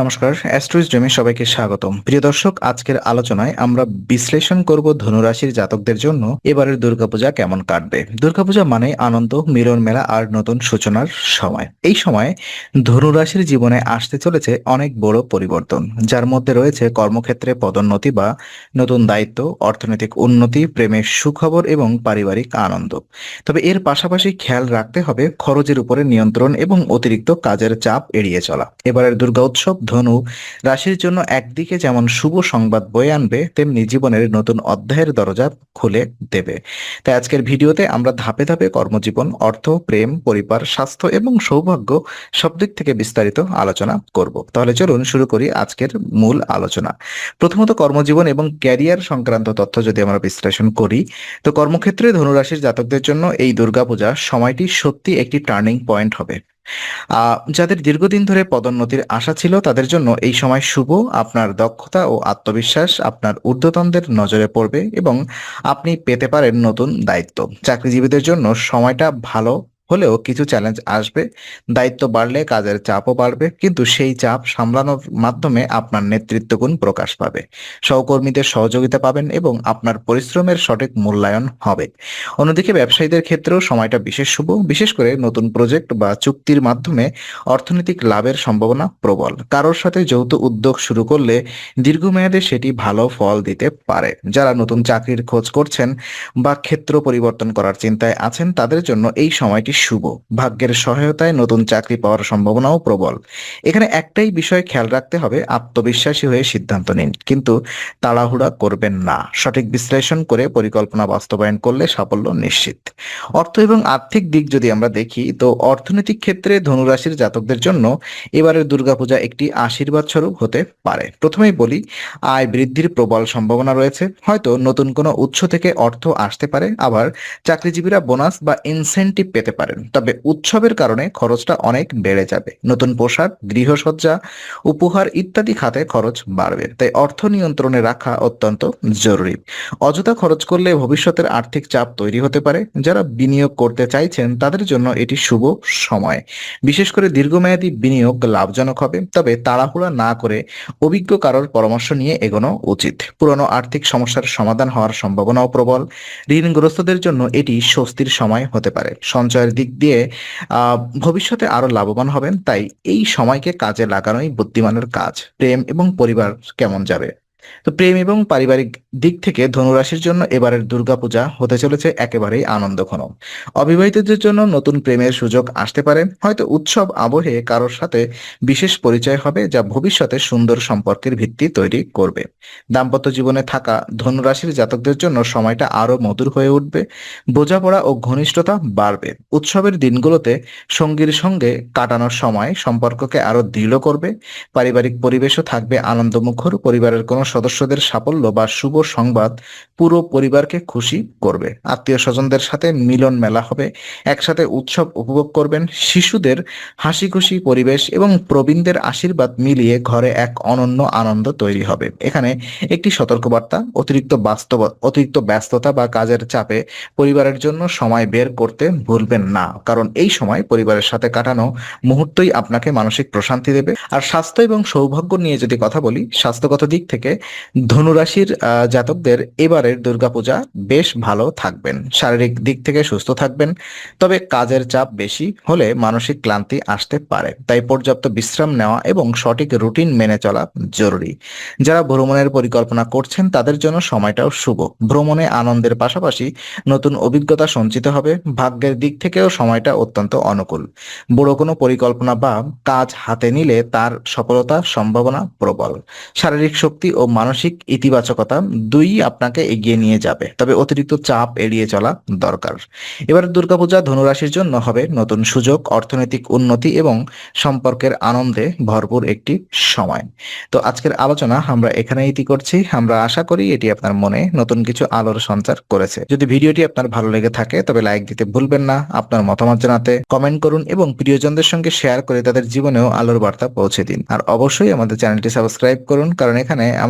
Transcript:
নমস্কার অ্যাস্ট্রোইজমে সবাইকে স্বাগতম। প্রিয় দর্শক, আজকের আলোচনায় আমরা বিশ্লেষণ করব ধনুরাশির জাতকদের জন্য এবারের দুর্গাপূজা কেমন কাটবে। দুর্গাপূজা মানে আনন্দ, মিলন মেলা আর নতুন সূচনার সময়। এই সময় ধনুরাশির জীবনে আসতে চলেছে অনেক বড় পরিবর্তন, যার মধ্যে রয়েছে কর্মক্ষেত্রে পদোন্নতি বা নতুন দায়িত্ব, অর্থনৈতিক উন্নতি, প্রেমের সুখবর এবং পারিবারিক আনন্দ। তবে এর পাশাপাশি খেয়াল রাখতে হবে খরচের উপরে নিয়ন্ত্রণ এবং অতিরিক্ত কাজের চাপ এড়িয়ে চলা। এবারের দুর্গা উৎসব ধনু রাশির জন্য একদিকে যেমন শুভ সংবাদ বয়ে আনবে, তেমনি জীবনের নতুন অধ্যায়ের দরজা খুলে দেবে। তাই আজকের ভিডিওতে আমরা ধাপে ধাপে কর্মজীবন, অর্থ, প্রেম, পরিবার, স্বাস্থ্য এবং সৌভাগ্য সব দিক থেকে বিস্তারিত আলোচনা করব। তাহলে চলুন শুরু করি আজকের মূল আলোচনা। প্রথমত কর্মজীবন এবং ক্যারিয়ার সংক্রান্ত তথ্য যদি আমরা বিশ্লেষণ করি, তো কর্মক্ষেত্রে ধনুরাশির জাতকদের জন্য এই দুর্গাপূজা সময়টি সত্যি একটি টার্নিং পয়েন্ট হবে। যাদের দীর্ঘদিন ধরে পদোন্নতির আশা ছিল, তাদের জন্য এই সময় শুভ, আপনার দক্ষতা ও আত্মবিশ্বাস আপনার ঊর্ধ্বতনদের নজরে পড়বে এবং আপনি পেতে পারেন নতুন দায়িত্ব। চাকরিজীবীদের জন্য সময়টা ভালো হলেও কিছু চ্যালেঞ্জ আসবে, দায়িত্ব বাড়লে কাজের চাপও বাড়বে, কিন্তু সেই চাপ সামলানোর মাধ্যমে আপনার নেতৃত্ব গুণ প্রকাশ পাবে। সহকর্মীদের সহযোগিতা পাবেন এবং আপনার পরিশ্রমের সঠিক মূল্যায়ন হবে। অন্যদিকে ব্যবসায়ীদের ক্ষেত্রেও সময়টা বিশেষ শুভ, বিশেষ করে নতুন প্রজেক্ট বা চুক্তির মাধ্যমে অর্থনৈতিক লাভের সম্ভাবনা প্রবল। কারোর সাথে যৌথ উদ্যোগ শুরু করলে দীর্ঘমেয়াদে সেটি ভালো ফল দিতে পারে। যারা নতুন চাকরির খোঁজ করছেন বা ক্ষেত্র পরিবর্তন করার চিন্তায় আছেন, তাদের জন্য এই সময়টি শুভ। ভাগ্যের সহায়তায় নতুন চাকরি পাওয়ার সম্ভাবনাও প্রবল। এখানে একটাই বিষয় খেয়াল রাখতে হবে, আত্মবিশ্বাসী হয়ে সিদ্ধান্ত নিন। কিন্তু তাড়াহুড়া করবেন না। সঠিক বিশ্লেষণ করে পরিকল্পনা বাস্তবায়ন করলে সাফল্য নিশ্চিত। অর্থ এবং আর্থিক দিক যদি আমরা দেখি, তো অর্থনৈতিক ক্ষেত্রে ধনুরাশির জাতকদের জন্য এবারের দুর্গাপূজা একটি আশীর্বাদ স্বরূপ হতে পারে। প্রথমেই বলি, আয় বৃদ্ধির প্রবল সম্ভাবনা রয়েছে। হয়তো নতুন কোনো উৎস থেকে অর্থ আসতে পারে, আবার চাকরিজীবীরা বোনাস বা ইনসেন্টিভ পেতে পারেন তবে উৎসবের কারণে খরচটা অনেক বেড়ে যাবে। নতুন পোশাক, গৃহসজ্জা, উপহার ইত্যাদি খাতে খরচ বাড়বে। তাই অর্থ নিয়ন্ত্রণে রাখা অত্যন্ত জরুরি। অযথা খরচ করলে ভবিষ্যতের আর্থিক চাপ তৈরি হতে পারে। যারা বিনিয়োগ করতে চাইছেন, তাদের জন্য এটি শুভ সময়। বিশেষ করে দীর্ঘমেয়াদী বিনিয়োগ লাভজনক হবে। তবে তাড়াহুড়া না করে অভিজ্ঞ কারোর পরামর্শ নিয়ে এগোনো উচিত। পুরনো আর্থিক সমস্যার সমাধান হওয়ার সম্ভাবনাও প্রবল। ঋণগ্রস্তদের জন্য এটি স্বস্তির সময় হতে পারে। সঞ্চয়ের দিক দিয়ে ভবিষ্যতে আরও লাভবান হবেন। তাই এই সময়কে কাজে লাগানোই বুদ্ধিমানের কাজ। প্রেম এবং পরিবার কেমন যাবে? তো প্রেম এবং পারিবারিক দিক থেকে ধনুরাশির জন্য এবারের দুর্গাপূজা হতে চলেছে একেবারেই আনন্দঘন। অবিবাহিতদের জন্য নতুন প্রেমের সুযোগ আসতে পারে। হয়তো উৎসব আবহে কারোর সাথে বিশেষ পরিচয় হবে যা ভবিষ্যতে সুন্দর সম্পর্কের ভিত্তি তৈরি করবে। দাম্পত্য জীবনে থাকা ধনুরাশির জাতকদের জন্য সময়টা আরও মধুর হয়ে উঠবে। বোঝাপড়া ও ঘনিষ্ঠতা বাড়বে। উৎসবের দিনগুলোতে সঙ্গীর সঙ্গে কাটানোর সময় সম্পর্ককে আরও দৃঢ় করবে। পারিবারিক পরিবেশও থাকবে আনন্দমুখর। পরিবারের কোনো সদস্যদের সাফল্য বা শুভ সংবাদ পুরো পরিবারকে খুশি করবে। আত্মীয় স্বজনদের সাথে মিলন মেলা হবে। একসাথে উৎসব উপভোগ করবেন। শিশুদের হাসি খুশি পরিবেশ এবং প্রবীণদের আশীর্বাদ মিলিয়ে ঘরে এক অনন্য আনন্দ তৈরি হবে। এখানে একটি সতর্কবার্তা, অতিরিক্ত বাস্তব, অতিরিক্ত ব্যস্ততা বা কাজের চাপে পরিবারের জন্য সময় বের করতে ভুলবেন না। কারণ এই সময় পরিবারের সাথে কাটানো মুহূর্তই আপনাকে মানসিক প্রশান্তি দেবে। আর স্বাস্থ্য এবং সৌভাগ্য নিয়ে যদি কথা বলি, স্বাস্থ্যগত দিক থেকে ধনুরাশির জাতকদের এবারের দুর্গাপূজা বেশ ভালো থাকবেন। শারীরিক দিক থেকে সুস্থ থাকবেন। তবে কাজের চাপ বেশি হলে মানসিক ক্লান্তি আসতে পারে। তাই পর্যাপ্ত বিশ্রাম নেওয়া এবং সঠিক রুটিন মেনে চলা জরুরি। যারা ভ্রমণের পরিকল্পনা করছেন, তাদের জন্য সময়টাও শুভ। ভ্রমণে আনন্দের পাশাপাশি নতুন অভিজ্ঞতা সঞ্চিত হবে। ভাগ্যের দিক থেকেও সময়টা অত্যন্ত অনুকূল। বড় কোনো পরিকল্পনা বা কাজ হাতে নিলে তার সফলতা সম্ভাবনা প্রবল। শারীরিক শক্তি ও মানসিক ইতিবাচকতা দুই আপনাকে এগিয়ে নিয়ে যাবে। তবে অতিরিক্ত চাপ এড়িয়ে চলা দরকার। এবার দুর্গাপূজা ধনুরাশির জন্য হবে নতুন সুযোগ, অর্থনৈতিক উন্নতি এবং সম্পর্কের আনন্দে ভরপুর একটি সময়। তো আজকের আলোচনা আমরা এখানে ইতি করছি। আমরা আশা করি এটি আপনার মনে নতুন কিছু আলোর সঞ্চার করেছে। যদি ভিডিওটি আপনার ভালো লেগে থাকে, তবে লাইক দিতে ভুলবেন না, আপনার মতামত জানাতে কমেন্ট করুন এবং প্রিয়জনদের সঙ্গে শেয়ার করে তাদের জীবনেও আলোর বার্তা পৌঁছে দিন। আর অবশ্যই আমাদের চ্যানেলটি সাবস্ক্রাইব করুন, কারণ এখানে